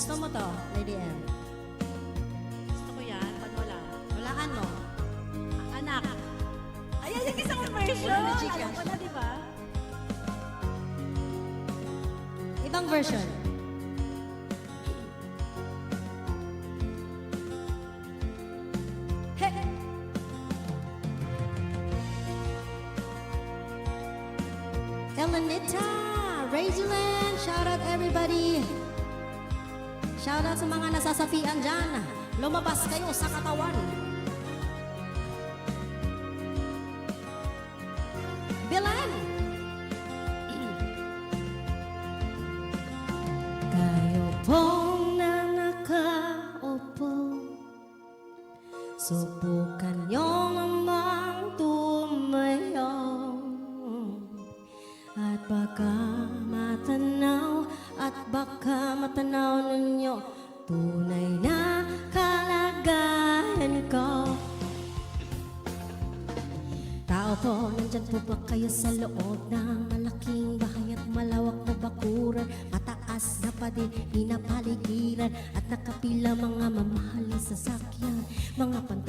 Gusto mo to, Lady M? Gusto ko yan. Pag wala. Walaan mo. A- anak. Ayan yung isang version. Wala na, chika. Alam ko na, di ba? Ibang version. Hey! Elenita, Rajulan, shout out everybody. Shout out sa mga nasasapian dyan. Lumabas kayo sa katawan. Bilan! Kayo pong na nakaupo Subukan niyo namang tumayo At baka At baka matanaw ninyo Tunay na kalagayan ko Tao po, nandyan po ba kayo sa loob ng malaking bahay at malawak na bakuran? Mataas na pader, pinapaligiran at nakapila mga mamahaling sasakyan. Mga pantay na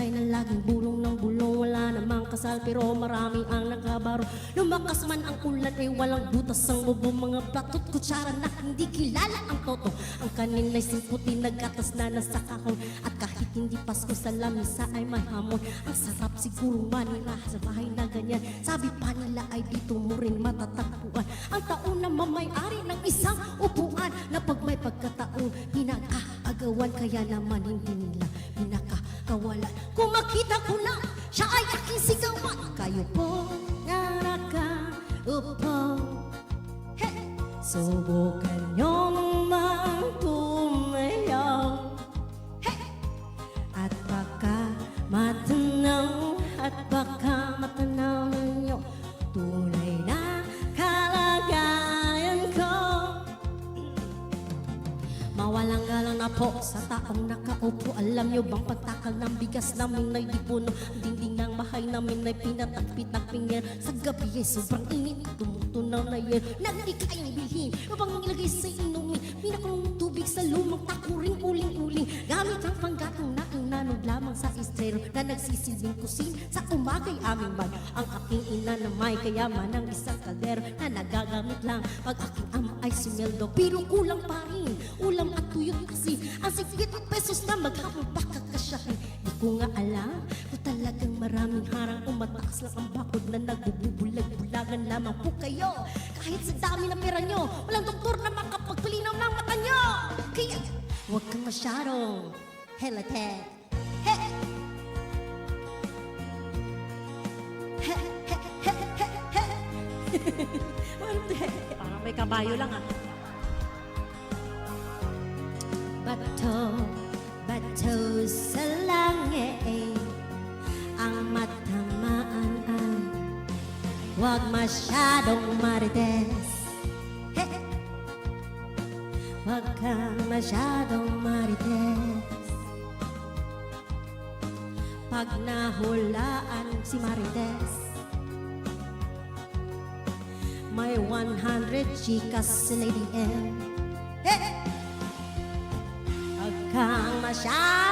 laging bulong ng bulong, wala namang kasal pero marami ang nakabaro. Lumakas man ang ulan ay walang butas ang bubo, mga platot kutsara na hindi kilala ang toto. Ang kanin ay simputi na gatas na nasa kahon at kahit hindi Pasko sa lamisa ay may hamon. Ang sarap siguro manira sa bahay na ganyan. Sabi pa nila ay dito mo rin matatagpuan. Ang taon na mamay-ari ng isang upuan na pag may pagkataon, pinakaagawan. Kaya naman hindi makita ko na, siya ay aking sigawan. Kayo po na nakaupo. Hey! Subukan nyo po sa taong nakaupo Alam nyo bang pagtakal ng bigas namin ay di puno Ang dingding ng bahay namin ay pinatagpit-tagpingin Sa gabi ay sobrang init, tumutunaw na yan Nagdikay bilhin, upang ilagay sa inumin. Pinakulong tubig sa lumang takuring uling-uling. Gamit ang panggatong na inanod lamang sa estrero Na nagsisilbing kusin sa umagay aming bag Ang aking ina na may kayaman ng isang kaldero Na nagagamit lang. Pag aking ama ay sumeldo Pero kulang pa rin, ulam at tuyot at pesos na maghapon pa kakasyahin Di ko nga alam kung talagang maraming harang Umataas lang ang bakod na nagbububulag-bulagan lamang po kayo Kahit sa dami ng pera nyo Walang doktor na makapagpalinaw ng mata nyo Kaya huwag kang masyadong helate He! He! He! He! Parang may kabayo lang ah. Bato, bato sa langit Ang matamaan. Ay Huwag masyadong marites. He! Huwag kang masyadong marites. Pag nahulaan si Marites May 100 chicas si Lady M Hey! Huwag kang masyadong